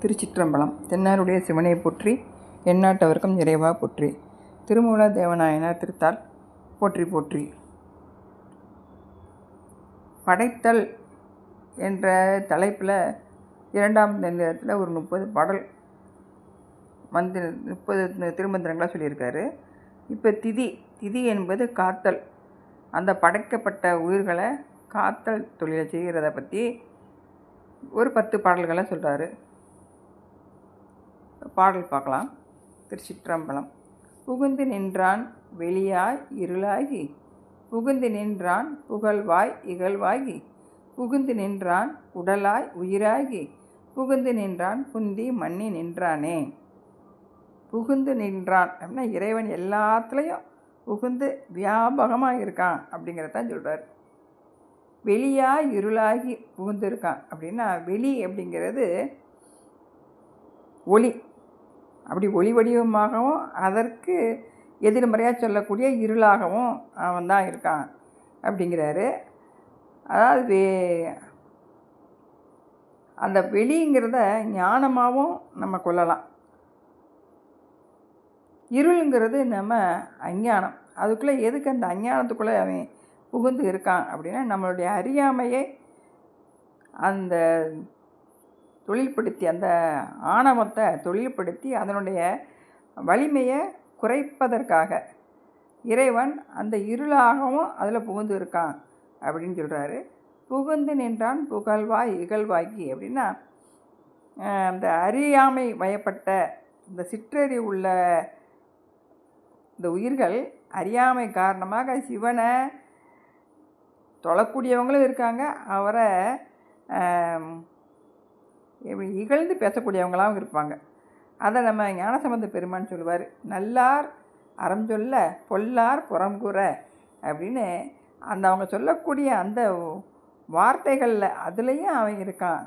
திருச்சிற்றம்பலம். தென்னாருடைய சிவனை போற்றி எந்நாட்டவர்க்கும் இறைவா போற்றி. திருமூல தேவநாயனார் திருத்தால் போற்றி போற்றி. படைத்தல் என்ற தலைப்பில் இரண்டாம் தந்திரத்தில் ஒரு முப்பது பாடல் மந்திர முப்பது திருமந்திரங்களாக சொல்லியிருக்காரு. இப்போ திதி திதி என்பது காத்தல். அந்த படைக்கப்பட்ட உயிர்களை காத்தல் தொழிலை செய்கிறத பற்றி ஒரு பத்து பாடல்களை சொல்கிறாரு பாடல் பார்க்கலாம். திருச்சிற்றம்பலம். புகுந்து நின்றான் வெளியாய் இருளாகி புகுந்து நின்றான் புகழ்வாய் இகழ்வாகி புகுந்து நின்றான் உடலாய் உயிராகி புகுந்து நின்றான் புந்தி மண்ணி நின்றானே. புகுந்து நின்றான் அப்படின்னா இறைவன் எல்லாத்துலேயும் புகுந்து வியாபகமாக இருக்கான் அப்படிங்கிறதான் சொல்கிறார் வெளியாக இருளாகி புகுந்திருக்கான் அப்படின்னா வெளி அப்படிங்கிறது ஒளி. அப்படி ஒளி வடிவமாகவும் அதற்கு எதிர்மறையாக சொல்லக்கூடிய இருளாகவும் அவன் தான் இருக்கான் அப்படிங்கிறாரு. அதாவது வே அந்த வெளிங்கிறத ஞானமாகவும் நம்ம கொள்ளலாம். இருளுங்கிறது நம்ம அஞ்ஞானம். அதுக்குள்ளே எதுக்கு அந்த அஞ்ஞானத்துக்குள்ளே அவன் புகுந்து இருக்கான் அப்படின்னா நம்மளுடைய அறியாமையை அந்த தொழில்படுத்தி அந்த ஆணவத்தை தொழில்படுத்தி அதனுடைய வலிமையை குறைப்பதற்காக இறைவன் அந்த இருளாகவும் அதில் புகுந்து இருக்கான் அப்படின்னு சொல்கிறாரு. புகுந்து நின்றான் புகழ்வாய் இகழ்வாக்கி அப்படின்னா அந்த அறியாமை வயப்பட்ட இந்த சிற்றறி உள்ள இந்த உயிர்கள் அறியாமை காரணமாக சிவனை தொழக்கூடியவங்களும் இருக்காங்க. அவரை இப்படி இகழ்ந்து பேசக்கூடியவங்களாகவும் இருப்பாங்க. அதை நம்ம ஞானசம்பந்த பெருமான்னு சொல்லுவார் நல்லார் அறம் சொல்ல பொல்லார் புறங்கூற அப்படின்னு அந்த அவங்க சொல்லக்கூடிய அந்த வார்த்தைகளில் அதுலேயும் அவன் இருக்கான்.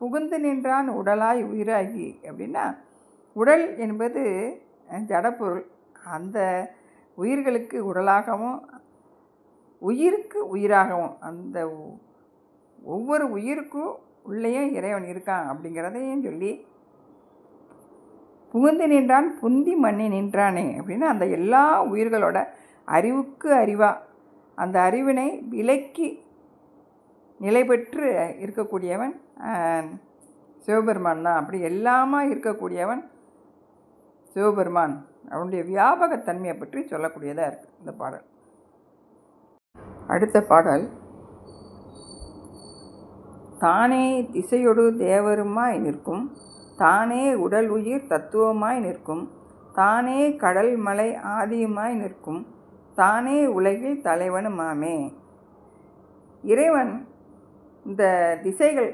புகுந்து நின்றான் உடலாய் உயிராகி அப்படின்னா உடல் என்பது ஜடப்பொருள் அந்த உயிர்களுக்கு உடலாகவும் உயிருக்கு உயிராகவும் அந்த ஒவ்வொரு உயிருக்கும் உள்ளேயே இறைவன் இருக்கான் அப்படிங்கிறதையும் சொல்லி புகுந்து நின்றான் புந்தி மண்ணி நின்றானே அப்படின்னு அந்த எல்லா உயிர்களோட அறிவுக்கு அறிவாக அந்த அறிவினை விலக்கி நிலை பெற்று இருக்கக்கூடியவன் சிவபெருமான் தான். அப்படி எல்லாமா இருக்கக்கூடியவன் சிவபெருமான். அவனுடைய வியாபகத்தன்மையை பற்றி சொல்லக்கூடியதாக இருக்குது இந்த பாடல். அடுத்த பாடல். தானே திசையொடு தேவருமாய் நிற்கும் தானே உடல் உயிர் தத்துவமாய் நிற்கும் தானே கடல் மலை ஆதியுமாய் நிற்கும் தானே உலகில் தலைவனுமாமே. இறைவன் இந்த திசைகள்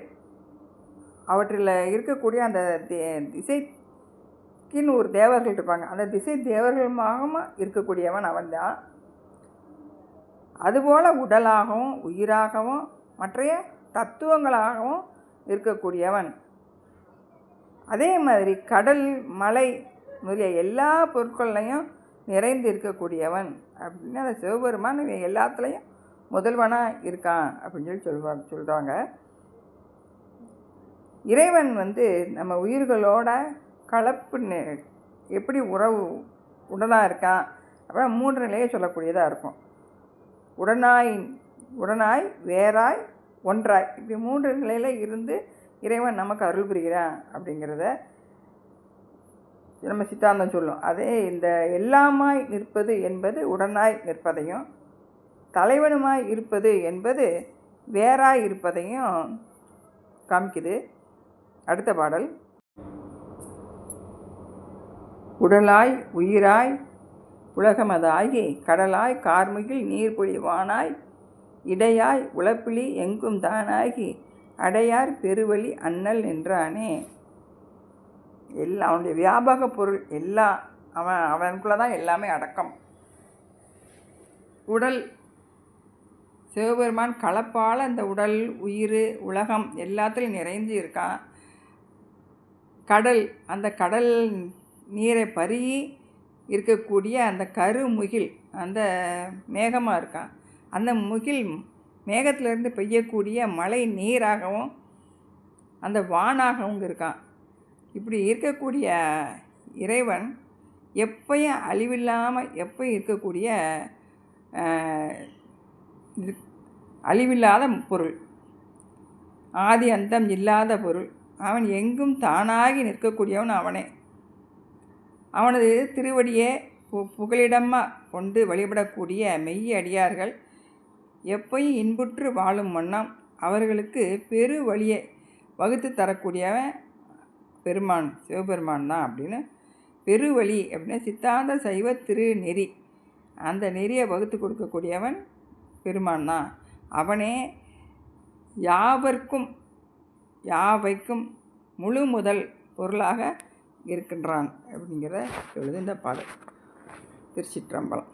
அவற்றில் இருக்கக்கூடிய அந்த திசைக்கின்னு ஒரு தேவர்கள் இருப்பாங்க. அந்த திசை தேவர்களுமாக இருக்கக்கூடியவன் அவன்தான். அதுபோல் உடலாகவும் உயிராகவும் மற்றைய தத்துவங்களாகவும் இருக்கக்கூடியவன். அதே மாதிரி கடல் மலை முதலிய எல்லா பொருட்கள்லையும் நிறைந்து இருக்கக்கூடியவன். அப்படின்னு அந்த சிவபெருமான் இவன் எல்லாத்துலேயும் முதல்வனாக இருக்கான் அப்படின்னு சொல்லி சொல்வாங்க சொல்கிறாங்க இறைவன் வந்து நம்ம உயிர்களோட கலப்பு எப்படி உறவு உடனாக இருக்கான் அப்புறம் மூன்று நிலையை சொல்லக்கூடியதாக இருக்கும். உடனாய் உடனாய் வேறாய் ஒன்றாய். இப்படி மூன்று நிலையில் இருந்து இறைவன் நமக்கு அருள் புரிகிறான் அப்படிங்கிறத நம்ம சித்தாந்தம் சொல்லும். அதே இந்த எல்லாமாய் நிற்பது என்பது உடனாய் நிற்பதையும் தலைவனுமாய் இருப்பது என்பது வேறாய் இருப்பதையும் காமிக்குது. அடுத்த பாடல். உடலாய் உயிராய் உலகமதாகி கடலாய் கார்முகில் நீர்பொழிவானாய் இடையாய் உழப்பிலி எங்கும் தானாகி அடையார் பெருவழி அண்ணல் என்றானே எல்லாம் அவனுடைய வியாபக பொருள் எல்லாம் அவன் அவனுக்குள்ளே தான் எல்லாமே அடக்கம். உடல் சிவபெருமான் கலப்பால் அந்த உடல் உயிர் உலகம் எல்லாத்துலேயும் நிறைஞ்சு இருக்கான். கடல் அந்த கடல் நீரை பருகி இருக்கக்கூடிய அந்த கருமுகில் அந்த மேகமாக இருக்கான். அந்த முகில் மேகத்திலிருந்து பெய்யக்கூடிய மழை நீராகவும் அந்த வானாகவும் இருக்கான். இப்படி இருக்கக்கூடிய இறைவன் எப்பயும் அழிவில்லாமல் எப்பயும் இருக்கக்கூடிய இது- அழிவில்லாத பொருள். ஆதி அந்தம் இல்லாத பொருள். அவன் எங்கும் தானாகி நிற்கக்கூடியவன் அவனே. அவனது திருவடியே பு புகலிடமாக கொண்டு வழிபடக்கூடிய மெய்ய அடியார்கள் எப்பையும் இன்புற்று வாழும் வண்ணம். அவர்களுக்கு பெரு வழியை வகுத்து தரக்கூடியவன் பெருமான் சிவபெருமான் தான் அப்படின்னு பெருவழி அப்படின்னா சித்தாந்த சைவ திரு நெறி அந்த நெறியை வகுத்து கொடுக்கக்கூடியவன் பெருமான் தான். அவனே யாவர்க்கும் யாவைக்கும் முழு முதல் பொருளாக இருக்கின்றான் அப்படிங்கிறத சொல்லுது இந்த பாடல். திருச்சிற்றம்பலம்.